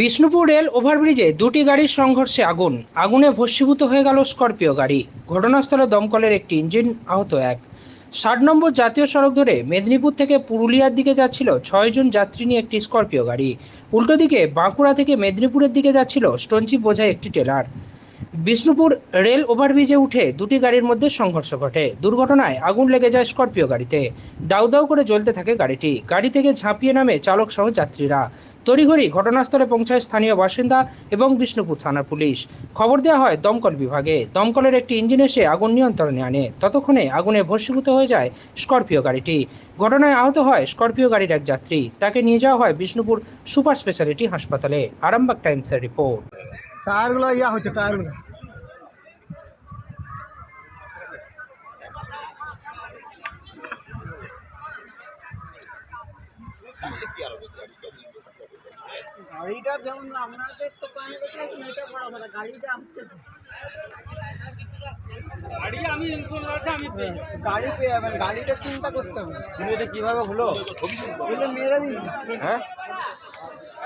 Bishnupur rail ওভারব্রিজে দুটি গাড়ির সংঘর্ষে আগুন। আগুনে ভস্মীভূত হয়ে গেল স্করপিও গাড়ি। ঘটনাস্থলে দমকলের একটি ইঞ্জিন আহত এক। ষাট নম্বর জাতীয় সড়ক ধরে মেদিনীপুর থেকে পুরুলিয়ার দিকে যাচ্ছিল ছয়জন যাত্রী নিয়ে একটি স্করপিও গাড়ি। উল্টো দিকে বাঁকুড়া থেকে মেদিনীপুরের দিকে যাচ্ছিল স্টোনচিপ বোঝাই একটি টেলার বিষ্ণুপুর রেল ওভারব্রিজে উঠে দুটি গাড়ির মধ্যে সংঘর্ষ ঘটে। দুর্ঘটনায় আগুন লেগে যায় স্করপিও গাড়িতে। দাউ দাউ করে জ্বলতে থাকে গাড়িটি। গাড়ি থেকে ঝাঁপিয়ে নামে চালক সহ যাত্রীরা। তড়িঘড়ি ঘটনাস্থলে পৌঁছায় স্থানীয় বাসিন্দা এবং বিষ্ণুপুর থানার পুলিশ। খবর দেওয়া হয় দমকল বিভাগে। দমকলের একটি ইঞ্জিন এসে আগুন নিয়ন্ত্রণে আনে। ততক্ষণে আগুনে ভস্মীভূত হয়ে যায় স্করপিও গাড়িটি। ঘটনায় আহত হয় স্করপিও গাড়ির এক যাত্রী। তাকে নিয়ে যাওয়া হয় বিষ্ণুপুর সুপার স্পেশালিটি হাসপাতালে। আরামবাগ টাইমসের রিপোর্ট। টায়ারগুলো ইয়া হচ্ছে, টায়ারগুলো। গাড়িটা যেমন আপনাদের তো পায়ে দেখেছেন এটা বড় কথা গাড়িটা গাড়ি আমি ইনশোরেন্স আছে আমি পেয়ে যাব। গাড়ি পেয়ে যাবেন গাড়িটা চিন্তা করতে হবে। তুমি এটা কীভাবে হলো বললে মেরে দিন। হ্যাঁ?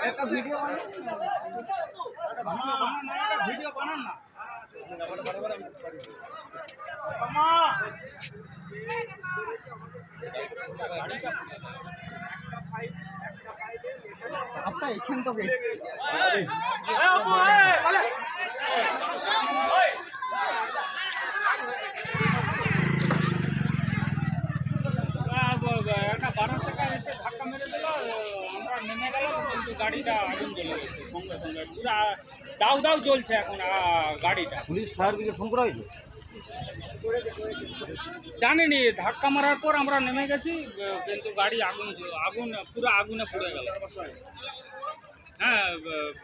একটা ভিডিও বানান। না, একটা ভিডিও বানান না আপনার এখান টাকা ধাক্কা মেরে দিল আমরা নেমে গেলাম কিন্তু গাড়িটা আগুন জ্বলে গেছে সঙ্গে সঙ্গে পুরো দাউ দাউ জ্বলছে এখন গাড়িটা পুলিশ ফায়ার ব্রিগেড ফোন করা হয়েছে? জানিনি ধাক্কা মারার পর আমরা নেমে গেছি কিন্তু গাড়ি আগুন আগুন পুরো আগুনে পুড়ে গেল। হ্যাঁ ব-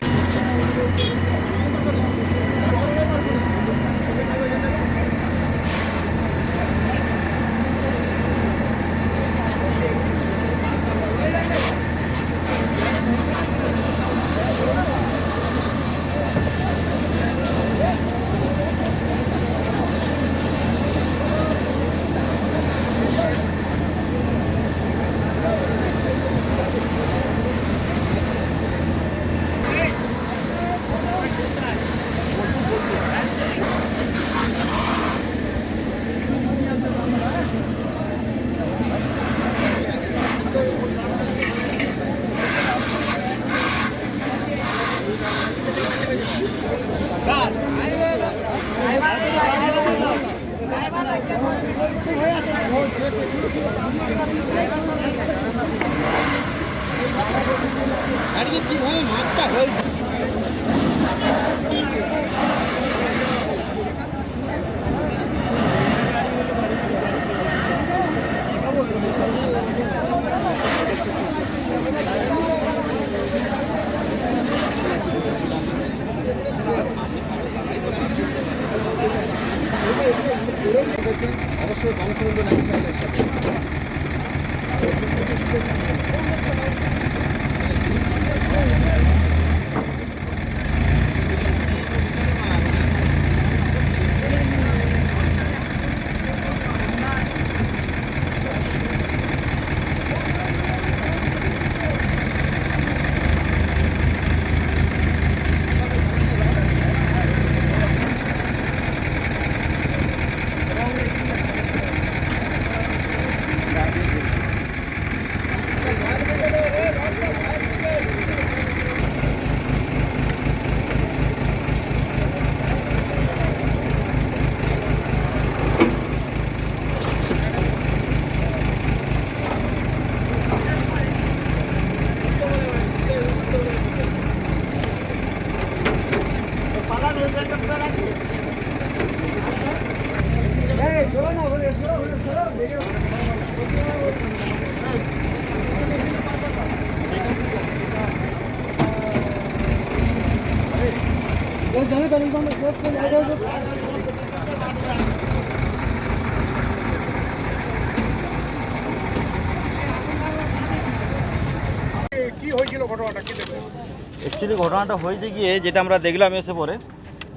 অ্যাকচুয়ালি ঘটনাটা হয়েছে গিয়ে যেটা আমরা দেখলাম এসে পরে,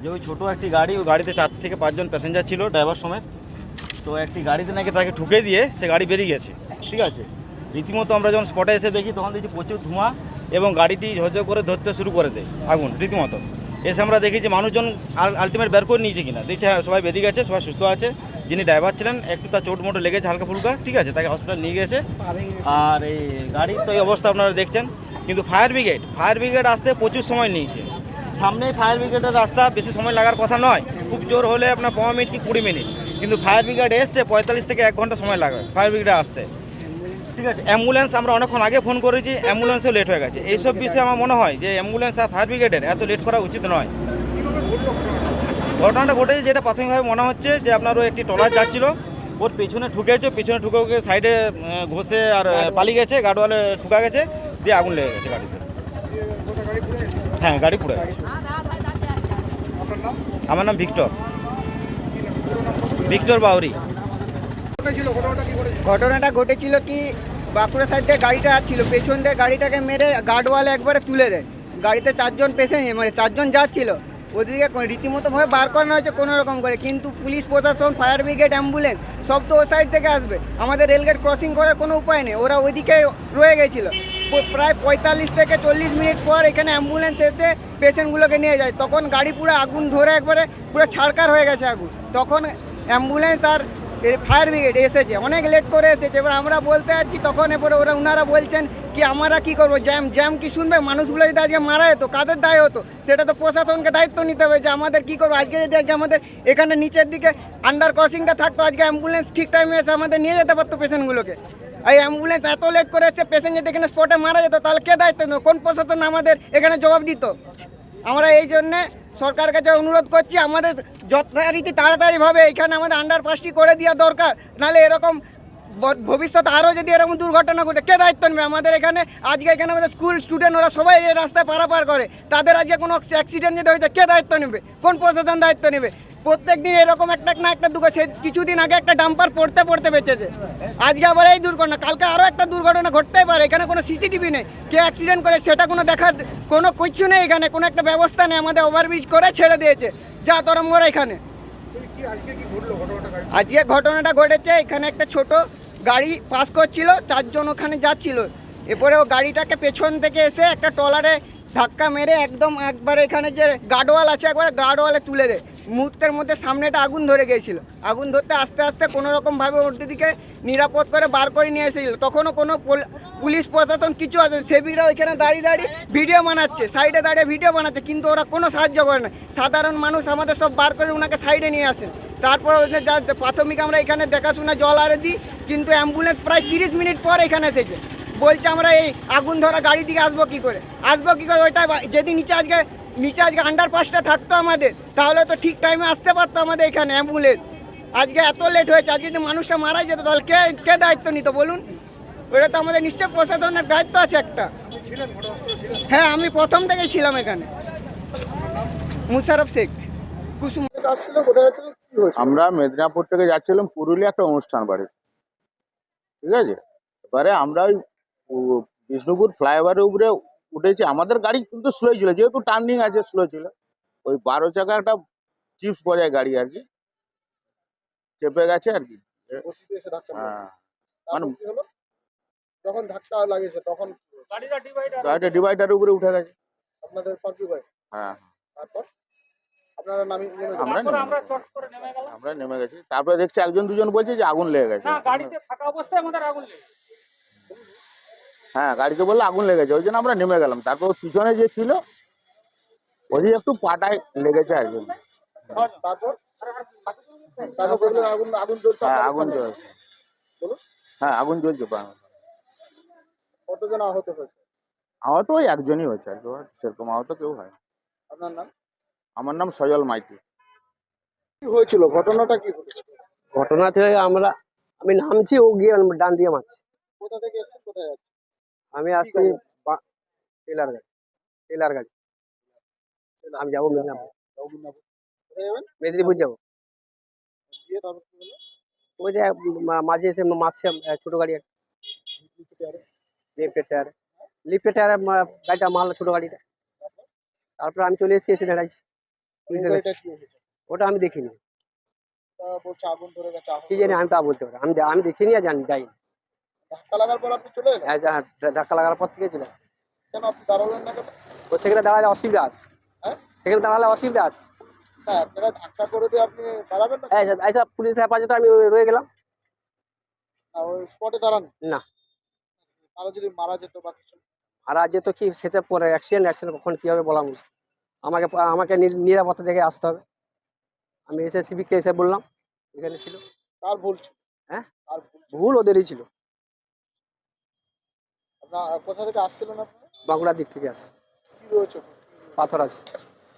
যে ওই ছোটো একটি গাড়ি, ওই গাড়িতে চার থেকে পাঁচজন প্যাসেঞ্জার ছিল ড্রাইভার সমেত। তো একটি গাড়িতে নাকি তাকে ঠুকে দিয়ে সে গাড়ি বেরিয়ে গেছে, ঠিক আছে? রীতিমতো আমরা যখন স্পটে এসে দেখি, তখন দেখছি প্রচুর ধোঁয়া এবং গাড়িটি ঝরঝর করে ধরতে শুরু করে দেয় আগুন, রীতিমতো। এসে আমরা দেখেছি মানুষজন আলটিমেট বের করে নিয়েছে কিনা। দেখছি হ্যাঁ সবাই বেরিয়ে গেছে, সবাই সুস্থ আছে। যিনি ড্রাইভার ছিলেন, একটু তার চোট মোটো লেগেছে হালকা ফুলকা, ঠিক আছে, তাকে হসপিটাল নিয়ে গেছে। আর এই গাড়ির তো এই অবস্থা আপনারা দেখছেন। কিন্তু ফায়ার ব্রিগেড ফায়ার ব্রিগেড আসতে প্রচুর সময় নিয়েছে। সামনেই ফায়ার ব্রিগেডের রাস্তা, বেশি সময় লাগার কথা নয়। খুব জোর হলে আপনার পনেরো মিনিট কি কুড়ি মিনিট। কিন্তু ফায়ার ব্রিগেড এসছে, পঁয়তাল্লিশ থেকে এক ঘণ্টা সময় লাগবে ফায়ার ব্রিগেডে আসতে। ঠিক আছে অ্যাম্বুলেন্স আমরা অনেকক্ষণ আগে ফোন করেছি অ্যাম্বুলেন্সও লেট হয়ে গেছে। এইসব বিষয়ে আমার মনে হয় যে অ্যাম্বুলেন্স আর ফায়ার ব্রিগেডের এত লেট করা উচিত নয়। ঘটনাটা ঘটেছে যেটা প্রাথমিকভাবে মনে হচ্ছে যে আপনার একটি ট্রলার যাচ্ছিল, ওর পেছনে ঠুকেছে, পেছনে ঠুকে ওকে সাইডে ঘষে আর পালিয়ে গেছে, গাড়োয়ালে ঠুকা গেছে, দিয়ে আগুন লেগে গেছে গাড়িতে। হ্যাঁ গাড়ি পুড়ে গেছে। আমার নাম ভিক্টর। ভিক্টর বাউরি। ঘটনাটা ঘটেছিল কি বাঁকুড়া সাইড থেকে গাড়িটা ছিল পেছন দিয়ে গাড়িটাকে মেরে গার্ডওয়ালে একবারে তুলে দেয়। গাড়িতে চারজন পেশেন্ট মানে চারজন যাচ্ছিল। ওদিকে রীতিমতোভাবে বার করানো হয়েছে কোনো রকম করে, কিন্তু পুলিশ, প্রশাসন ফায়ার ব্রিগেড অ্যাম্বুলেন্স সব তো ও সাইড থেকে আসবে। আমাদের রেলগেট ক্রসিং করার কোনো উপায় নেই, ওরা ওইদিকে রয়ে গেছিল। প্রায় পঁয়তাল্লিশ থেকে চল্লিশ মিনিট পর এখানে অ্যাম্বুলেন্স এসে পেশেন্টগুলোকে নিয়ে যায়। তখন গাড়ি পুরো আগুন ধরে একবারে পুরো ছাড়কার হয়ে গেছে আগুন। তখন অ্যাম্বুলেন্স আর ফায়ার ব্রিগেড এসেছে, অনেক লেট করে এসেছে। এবার আমরা বলতে যাচ্ছি, তখন এরপরে ওরা ওনারা বলছেন কি, আমরা কি করব? জ্যাম জ্যাম কি শুনবে? মানুষগুলো যদি আজকে মারা যেত, কাদের দায় হতো? সেটা তো প্রশাসনকে দায়িত্ব নিতে হবে যে আমাদের কি করব? আজকে যদি আজকে আমাদের এখানে নিচের দিকে আন্ডার ক্রসিংটা থাকতো, আজকে অ্যাম্বুলেন্স ঠিক টাইমে এসে আমাদের নিয়ে যেতে পারতো পেশেন্টগুলোকে। এই অ্যাম্বুলেন্স এত লেট করে এসে পেশেন্ট যদি এখানে স্পটে মারা যেত, তাহলে কে দায়িত্ব কোন প্রশাসন আমাদের এখানে জবাব দিত? আমরা এই জন্যে সরকার কাছে অনুরোধ করছি, আমাদের যথারীতি তাড়াতাড়িভাবে এখানে আমাদের আন্ডারপাসটি করে দেওয়া দরকার। নালে এরকম ভবিষ্যতে আরও যদি এরকম দুর্ঘটনা ঘটে, কে দায়িত্ব নেবে? আমাদের এখানে, আজকে এখানে আমাদের স্কুল স্টুডেন্ট ওরা সবাই এই রাস্তায় পারাপার করে। তাদের আজকে কোনো অ্যাক্সিডেন্ট যদি হয়েছে, কে দায়িত্ব নেবে? কোন প্রশাসন দায়িত্ব নেবে? প্রত্যেক দিন এরকম একটা না একটা দুর্ঘটনা কিছুদিন আগে একটা ডাম্পার পড়তে পড়তে বেঁচেছে। আজকে আবার এই দুর্ঘটনা, কালকে আরও একটা দুর্ঘটনা ঘটতেই পারে, এখানে কোনো সিসিটিভি নেই। কে অ্যাক্সিডেন্ট করে সেটা কোনো দেখার কোনো কিছু নেই এখানে, কোনো একটা ব্যবস্থা নেই, আমাদের ওভারব্রিজ করে ছেড়ে দিয়েছে। যা তরঙ্গরা এখানে। আজকে ঘটনাটা ঘটেছে, এখানে একটা ছোট গাড়ি পাস করছিল, চারজন ওখানে যাচ্ছিল। এরপরে ও গাড়িটাকে পেছন থেকে এসে একটা ট্রলারে ধাক্কা মেরে একদম একবার এখানে যে গার্ডওয়াল আছে, একবার গার্ডওয়ালে তুলে দেয়। মুহূর্তের মধ্যে সামনেটা আগুন ধরে গিয়েছিল। আগুন ধরতে আস্তে আস্তে কোনো রকমভাবে ওর দিকে নিরাপদ করে বার করে নিয়ে এসেছিল। তখনও কোনো পুলিশ প্রশাসন কিছু আছে সেবিকরা ওইখানে দাঁড়িয়ে দাঁড়িয়ে ভিডিও বানাচ্ছে, সাইডে দাঁড়িয়ে ভিডিও বানাচ্ছে, কিন্তু ওরা কোনো সাহায্য করে না। সাধারণ মানুষ আমাদের সব বার করে ওনাকে সাইডে নিয়ে আসেন। তারপর ওদের যা প্রাথমিক আমরা এখানে দেখাশোনা জল আরে দিই, কিন্তু অ্যাম্বুলেন্স প্রায় তিরিশ মিনিট পর এখানে এসেছে। বলছে আমরা এই আগুন ধরা গাড়ি দিকে আসব কি করে? আসব কি করে? ওইটা যদি নিচে আজকে নিচে আজকে আন্ডার পাসটা থাকতো আমাদের তাহলে তো ঠিক টাইমে আসতে পারতো আমাদের এখানে অ্যাম্বুলেন্স আজকে এত লেট হয়েছে আজকে যদি মানুষটা মারা যেত তাহলে কে কে দায়িত্ব নিত বলুন? ওটা তো আমাদের নিশ্চয় প্রশাসনের দায়িত্ব আছে একটা। হ্যাঁ আমি প্রথম থেকেই ছিলাম এখানে। মুশারফ শেখ কুসুম। আমরা মেদিনীপুর থেকে যাচ্ছিলাম পুরুলিয়া একটা অনুষ্ঠান বাড়ি ঠিক আছে? এবারে আমরা ওই বিষ্ণুপুর ফ্লাইওভারের উপরে উঠেছি। আমাদের গাড়ি কিন্তু স্লো ছিল যেহেতু টার্নিং আছে স্লো ছিল। ওই বারো চাকা একটা চিপস পর্যায়ে গাড়ি আর কি। চেপে গেছে আর কি। হ্যাঁ। মানে যখন ধাক্কা লাগিয়েছে তখন গাড়িটা ডিভাইডার ডিভাইডারের উপরে উঠে গেছে। আপনাদের হ্যাঁ। তারপর? আপনারা নামি আমরা নেমে গেছি। চট করে নেমে গেলাম। আমরা নেমে গেছি। তারপরে দেখছি একজন দুজন বলছে যে আগুন লেগে গেছে। গাড়িতে থাকা অবস্থায় আমাদের আগুন লেগে হ্যাঁ গাড়িতে বললে আগুন লেগেছে ওই জন্য আমরা নেমে গেলাম। তারপর পিছনে যে ছিল ওই একটু পাটায় লেগেছে আর কি তারপর তারপর বললেন আগুন আগুন জ্বলছে। হ্যাঁ আগুন জ্বলছে হ্যাঁ আগুন জ্বলছে কতজন আহত হয়েছে? আহত ওই একজনই হচ্ছে আর কি সেরকম আহত কেউ হয় আপনার নাম? আমার নাম সজল মাইতি। কি হয়েছিল? ঘটনাটা কি ঘটনা থেকে আমরা আমি নামছি ও গিয়ে ডান দিয়ে মারছি। কোথা থেকে এসেছেন? কোথায় যাচ্ছেন? আমি আসছি টেলার গাড়ি টেলার গাড়ি। আমি যাব মেদিনীপুর যাব। ওই যে মাঝে এসে মারছে আহ, ছোট গাড়ি লিফটের টায়ারে? লিফটের টায়ারে। গাড়িটা মারলো ছোট গাড়িটা। তারপর? আমি চলে এসেছি এসে দাঁড়াইছি। পুলিশের কাছে। ওটা আমি দেখিনি। কি জানি আমি তা বলতে পারি আমি আমি দেখিনি আর জানি যাইনি। ধাক্কা লাগার পর আপনি চলে এলেন? হ্যাঁ, ধাক্কা লাগার পর থেকে চলে আসে। কেন আপনি দাঁড়ালেন না কেন? তো সেখানে দাঁড়ালে অসুবিধা আছে। হ্যাঁ? সেখানে দাঁড়ালে অসুবিধা আছে। আপনারা ধাক্কা করে দিয়ে আপনি দাঁড়াবেন না? এই যে- এই যে পুলিশ হেফাজতে আমি রয়ে গেলাম। ওই স্পটে দাঁড়ান। না। তারা যদি মারা যেত বা কিছু? আর আজ তো কি সেটা পরে অ্যাক্সিডেন্ট অ্যাক্সিডেন্ট কখন কি হবে বলা মুশকিল। আমাকে নিরাপত্তা জায়গায় আসতে হবে। আমি এসে সিভিককে এসে বললাম এখানে ছিল। কার ভুল হ্যাঁ? ভুল ওদেরই ছিল। আপনার কোথা থেকে আসছিলেন আপনারা? বাঁকুড়ার দিক থেকে আসে। কি রয়েছে পাথর আছে।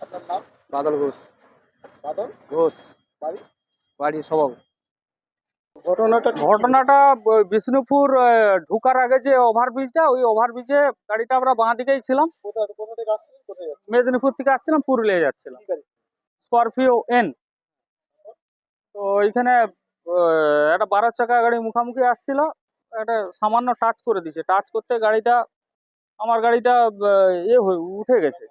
আপনার নাম? বাদল ঘোষ। বাদল? ঘোষ। বাড়ি? বাড়ি স্বভাব। ঘটনাটা ঘটনাটা বিষ্ণুপুর ঢুকার আগে যে ওভারব্রিজটা ওই ওভারব্রিজে গাড়িটা আমরা বাঁ দিকেই ছিলাম। কোথা কোথা থেকে আসছিলেন? কোথায় মেদিনীপুর থেকে আসছিলাম পুরুলিয়া যাচ্ছিলাম। Scorpio N. তো ওইখানে একটা বারো চাকা গাড়ি মুখামুখি আসছিল। একটা সামান্য টাচ করে দিছে টাচ করতে গাড়িটা আমার গাড়িটা এ হয়ে উঠে গেছে।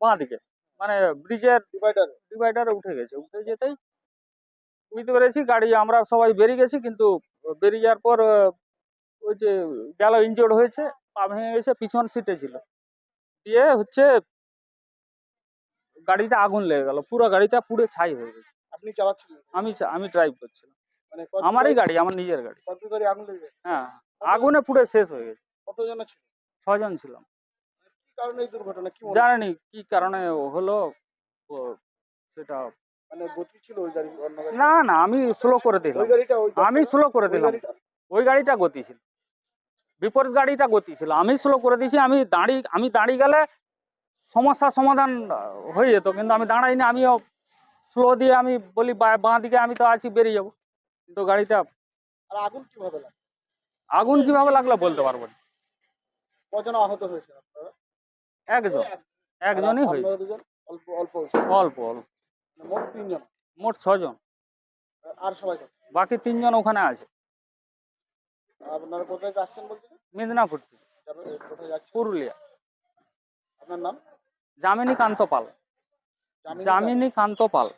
বাঁ দিকে মানে ব্রিজের ডিভাইডার ডিভাইডারে উঠে গেছে। উঠে যেতেই বুঝতে পেরেছি গাড়ি আমরা সবাই বেরিয়ে গেছি কিন্তু বেরিয়ে যাওয়ার পর ওই যে গেল ইনজোর্ড হয়েছে পা ভেঙে গেছে পিছন সিটে ছিল। দিয়ে হচ্ছে গাড়িটা আগুন লেগে গেল। পুরো গাড়িটা পুরো ছাই হয়ে গেছে। আপনি চালাচ্ছিলেন? আমি আমি ড্রাইভ করছিলাম। আমারই গাড়ি আমার নিজের গাড়ি? হ্যাঁ আগুনে পুরো শেষ হয়ে গেছে। কতজন ছিল? ছজন ছিলাম। কি কারণে এই দুর্ঘটনা? কি জানি কি কারণে হলো সেটা মানে গতি ছিল ওই গাড়ি অন্য গাড়ি না না আমি স্লো করে দিলাম। ওই গাড়িটা? আমি স্লো করে দিলাম। ওই গাড়িটা গতি ছিল। বিপরীত গাড়িটা গতি ছিল। আমি স্লো করে দিয়েছি আমি দাঁড়িয়ে আমি দাঁড়িয়ে গেলে সমস্যার সমাধান হয়ে যেত কিন্তু আমি দাঁড়াইনি। আমিও স্লো দিয়ে আমি বলি বাঁ দিকে আমি তো আছি বেরিয়ে যাব। কিন্তু গাড়িটা আর আগুন কীভাবে লাগে আগুন কীভাবে লাগল বলতে পারব না। কজন আহত হয়েছে আপনারা? একজন। একজনই হয়েছে। দুজন? অল্প অল্প অল্প অল্প। মানে মোট তিনজন? মোট ছজন। আর সবাই বাকি তিনজন ওখানে আছে। আপনারা কোথায় যাচ্ছেন বলছেন মেদিনীপুর থেকে। কোথায় যাচ্ছেন? পুরুলিয়া। আপনার নাম? যামিনী কান্ত পাল। জামিনী কান্ত পাল।